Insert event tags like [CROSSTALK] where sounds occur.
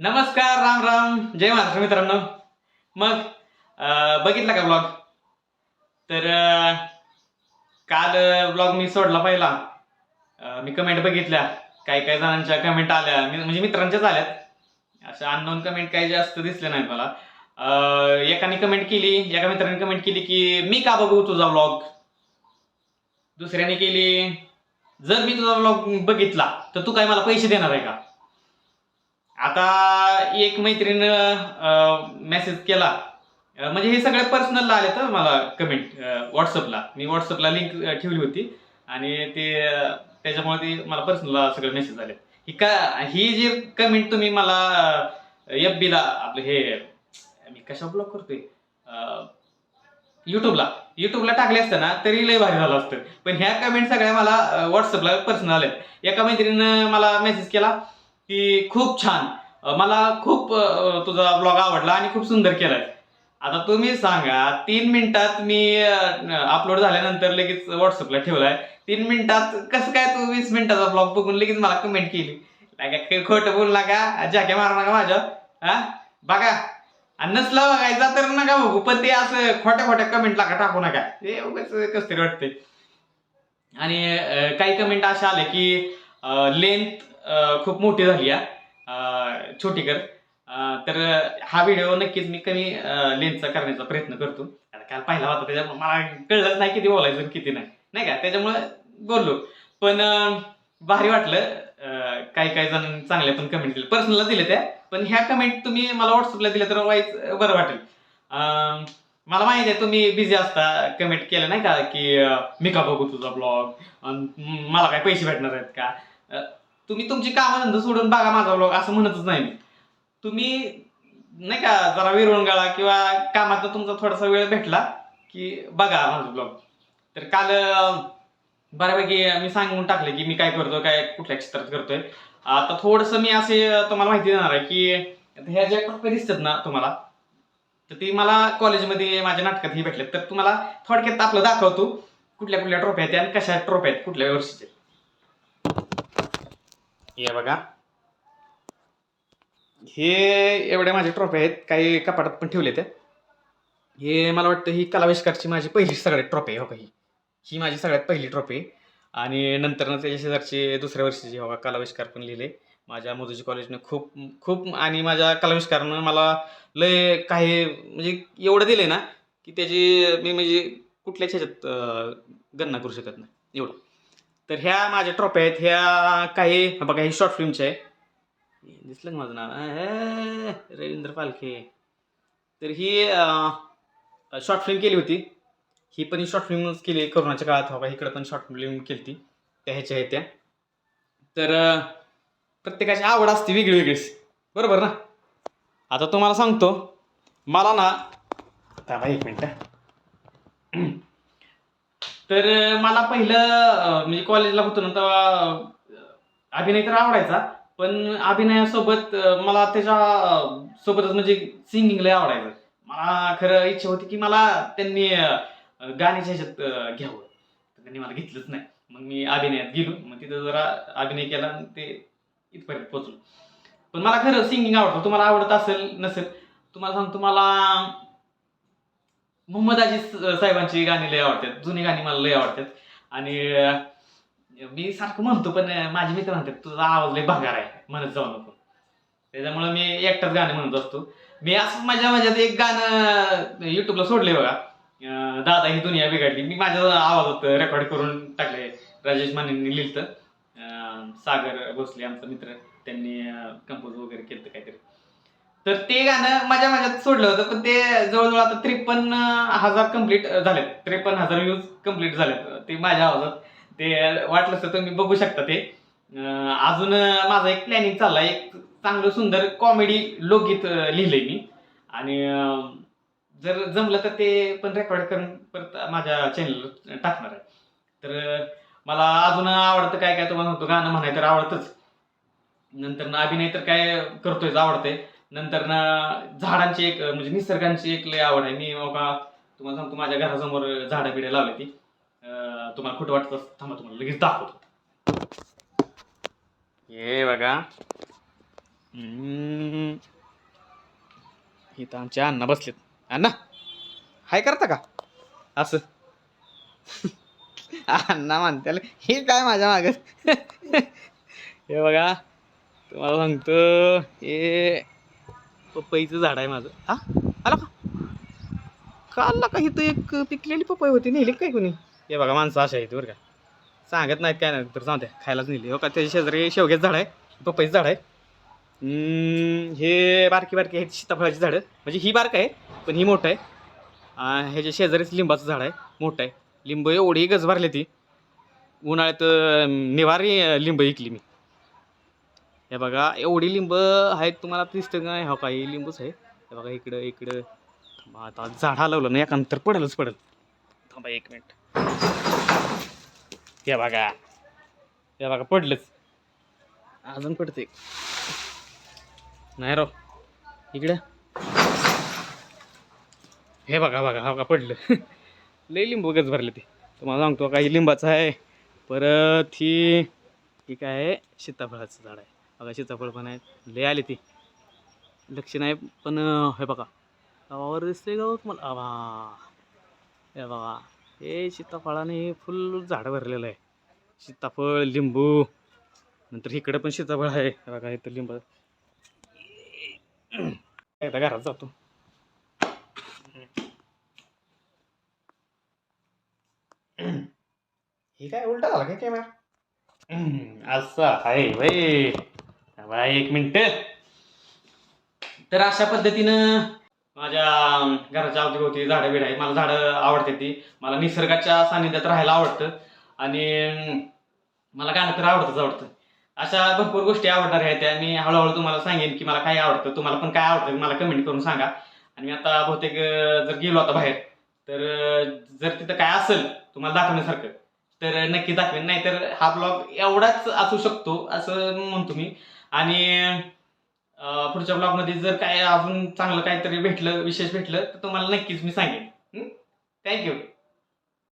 नमस्कार राम राम. जय महाराष्ट्र मित्रांनो. मग बघितला का ब्लॉग तर काल ब्लॉग मी सोडला पहिला. मी कमेंट बघितल्या. काही काही जणांच्या कमेंट आल्या. मी- म्हणजे मित्रांच्याच आल्यात. अशा अननोन कमेंट काही जास्त दिसले नाहीत मला. एकाने कमेंट केली एका मित्राने कमेंट केली की मी का बघू तुझा ब्लॉग दुसऱ्याने केली जर मी तुझा ब्लॉग बघितला तर तू काय मला पैसे देणार आहे का? आता एक मैत्रीण मेसेज केला. म्हणजे हे सगळे पर्सनलला आले तर मला कमेंट व्हॉट्सअपला मी व्हॉट्सअपला लिंक ठेवली होती. आणि ते त्याच्यामुळे ते मला पर्सनलला सगळे मेसेज आले ही का ही जी कमेंट तुम्ही मला एफ बीला आपलं हे मी कशा ब्लॉक करतोय? युट्यूबला युट्यूबला टाकले असतं ना तरी लय भारी झालं असतं. पण ह्या कमेंट सगळ्या मला व्हॉट्सअपला पर्सनल आल्या एका मैत्रिणीनं मला मेसेज केला की खूप छान. मला खूप तुझा ब्लॉग आवडला आणि खूप सुंदर केलाय आता तुम्ही सांगा तीन मिनिटात मी अपलोड झाल्यानंतर लगेच व्हॉट्सअपला ठेवलाय. तीन मिनिटात कसं काय तू वीस मिनिटाचा ब्लॉग बघून लगेच मला कमेंट केली? खोटं बोलू नका जाके मारू नका माझ्या हा? बघा. आणि नसला बघायचा तर नका बघू पण ते असं खोट्या खोट्या कमेंट लागा टाकू नका. ते उगाच कसं तरी वाटते आणि काही कमेंट अशा आले की लेंथ खूप मोठी झाली आहे छोटी कर. तर हा व्हिडिओ नक्कीच मी कमी लेन्थचा करण्याचा प्रयत्न करतो. आता काल पाहिला होता त्याच्यामुळे मला कळलंच नाही किती बोलायचं किती नाही. नाही का? त्याच्यामुळे बोललो. पण भारी वाटलं. अं, काही काही जण चांगल्या पण कमेंट दिले पर्सनलला दिले त्या. पण ह्या कमेंट तुम्ही मला व्हॉट्सअपला दिल्या तर वाईच बरं वाटेल. अं, मला माहिती आहे तुम्ही बिझी असता कमेंट केलं नाही का? की मी का बघू तुझा ब्लॉग मला काय पैसे भेटणार आहेत का? तुम्ही तुमची कामधंदा सोडून बघा माझा ब्लॉग असं म्हणतच नाही मी. तुम्ही नाही का जरा विरवणगाळा किंवा कामात तुमचा थोडासा वेळ भेटला की बघा माझा ब्लॉग तर काल बऱ्यापैकी मी सांगून टाकले की मी काय करतो काय कुठल्या क्षेत्रात करतोय. आता थोडस मी असे तुम्हाला माहिती देणार आहे की आता ह्या ज्या टप्पे दिसतात ना तुम्हाला तर ती मला कॉलेजमध्ये माझ्या नाटकात ही भेटल्यात. तर तुम्हाला थोडक्यात आपलं दाखवतो कुठल्या कुठल्या ट्रॉफ्या आहेत आणि कशा ट्रॉफ्या आहेत कुठल्या वर्षीचे हे बघा. हे एवढ्या माझ्या ट्रॉफी आहेत. काही कपाटात पण ठेवले त्या हे मला वाटतं ही कलाविष्कारची माझी पहिली सगळ्यात ट्रॉफी आहे हो का ही. ही माझी सगळ्यात पहिली ट्रॉफी आहे. आणि नंतर त्याच्या शेजारची दुसऱ्या वर्षीची हो का कलाविष्कार पण लिहिले. माझ्या मधुजी कॉलेजनं खूप खूप आणि माझ्या कलाविष्कारनं मला लय काही म्हणजे एवढं दिलं ना की त्याची मी म्हणजे कुठल्याच ह्याच्यात गणना करू शकत नाही. एवढं. तर ह्या माझ्या ट्रॉफी आहेत. ह्या काही बघा हे शॉर्ट फिल्मच्या आहे. दिसलं माझं नाव? रवींद्र पालखे. तर ही शॉर्ट फिल्म केली होती. ही पण शॉर्ट फिल्मच केली करोनाच्या काळात हो हवा इकडं पण शॉर्ट फिल्म केली ती त्या ह्याच्या आहेत त्या. तर प्रत्येकाची आवड असते वेगळी वेगळीच बरोबर ना? आता तुम्हाला सांगतो. मला ना थांबा एक मिनटं. तर मला पहिलं म्हणजे कॉलेजला होतो ना तेव्हा अभिनय तर आवडायचा. पण अभिनयासोबत मला त्याच्या सोबतच म्हणजे सिंगिंग लय आवडायचं. मला खरं इच्छा होती की मला त्यांनी गाण्याच्या ह्याच्यात घ्यावं. तर त्यांनी मला घेतलंच नाही. मग मी अभिनयात गेलो. मग तिथं जरा अभिनय केला आणि ते इथपर्यंत पोचलो पण मला खरं सिंगिंग आवडतं. तुम्हाला आवडत असेल नसेल तुम्हाला सांगतो मला मोहम्मद अजीज साहेबांची गाणी लय आवडतात. जुनी गाणी मला लय आवडतात. आणि मी सारखं म्हणतो पण माझे मित्र म्हणतात तुझा आवाज लय भागार आहे. म्हणत जाऊ नको. त्याच्यामुळे मी एकटाच गाणे म्हणत असतो. मी असं माझ्या माझ्यात एक गाणं युट्यूबला सोडले बघा. दादा ही दुनिया बिघडली. मी माझ्या आवाजात रेकॉर्ड करून टाकले राजेश मानेंनी लिहिलं सागर भोसले आमचा मित्र त्यांनी कंपोज वगैरे केलं काहीतरी. तर ते गाणं माझ्या माझ्यात सोडलं होतं पण ते जवळजवळ आता त्रेपन्न हजार कंप्लीट झालेत. त्रेपन्न हजार व्ह्यूज कंप्लीट झालेत. ते माझ्या आवाजात. ते वाटलं तर तुम्ही बघू शकता ते. अजून माझा एक प्लॅनिंग चाललाय. एक चांगलं सुंदर कॉमेडी लोकगीत लिहिलंय मी. आणि जर जमलं तर ते पण रेकॉर्ड करून परत माझ्या चॅनलवर टाकणार आहे. तर मला अजून आवडतं काय काय तुम्हाला म्हणतो? गाणं म्हणाय तर आवडतंच. नंतर अभिनय तर काय करतोय आवडतंय. नंतर ना झाडांची एक म्हणजे निसर्गांची एक लय आवड आहे. मी बघा तुम्हाला सांगतो माझ्या घरासमोर झाडं बिडं लावली ती. तुम्हाला खोटं वाटत थांबा तुम्हाला लगेच दाखवतो. हे बघा. इथं आमचे अण्णा बसलेत. अण्णा हाय करता का? असं. [LAUGHS] अण्णा म्हणत्याला हे काय माझ्या माग? [LAUGHS] हे बघा तुम्हाला सांगतो हे पपईचं झाड आहे माझं. हा? आला का? काल का? इथं एक पिकलेली पपई होती नेली काय कोणी? हे बघा माणसं अशा आहेत बरं का. सांगत नाहीत काय नाही तर द्या खायलाच नेली. हो का त्याच्या शेजारी शेवग्याचं झाड आहे पपईचं झाड आहे. हे बारकी बारकी आहेत सीताफळाची झाडं. म्हणजे ही बारक आहे पण ही मोठं आहे. ह्याच्या शेजारीच लिंबाचं झाड आहे मोठं आहे. लिंब एवढी गज भरली ती. उन्हाळ्यात निवारी लिंब इकली मी. हे बघा एवढी लिंब आहेत तुम्हाला दिसतं का नाही? हो का ही लिंबूच आहे. हे बघा इकडं इकडं. थांबा, आता झाड लावलं ना एकांतर पडेलच पडेल. थांबा एक मिनिट. हे बघा. हे बघा पडलंच. अजून पडते नाही राव. इकडं. हे बघा बघा हा का पडलं. [LAUGHS] लय लिंबू गच भरले ते. तुम्हाला सांगतो काही लिंबाचं आहे. परत ही ही काय आहे? सीताफळाचं झाड आहे. बघा सीताफळ पण आहे लय आले ती. लक्ष नाही पण हे बघा. गावावर दिसते गाव तुम्हाला. आवा. हे बघा. हे सीताफळाने हे फुल झाड भरलेलं आहे. सीताफळ लिंबू. नंतर इकडं पण सीताफळ आहे. हे बघा इथं लिंब. एकदा घरात जातो. हे काय उलटा झाला काय कॅमेरा असं आहे वय. बाय एक मिनिट. तर अशा पद्धतीनं माझ्या घराच्या अवतीभोवती झाडं बिडं आहेत. मला झाडं आवडते ती. मला निसर्गाच्या सानिध्यात राहायला आवडतं. आणि मला गाणं तर आवडतंच आवडतं. अशा भरपूर गोष्टी आवडणार आहेत. त्या मी हळूहळू तुम्हाला सांगेन की मला काय आवडतं. तुम्हाला पण काय आवडतं मला कमेंट करून सांगा. आणि मी आता बहुतेक जर गेलो आता बाहेर तर जर तिथं काय असेल तुम्हाला दाखवण्यासारखं तर नक्की दाखवेन. नाहीतर हा ब्लॉग एवढाच असू शकतो असं म्हणतो मी. आणि पुढच्या ब्लॉगमध्ये जर काय अजून चांगलं काहीतरी भेटलं विशेष भेटलं तर तुम्हाला नक्कीच मी सांगेन. थँक्यू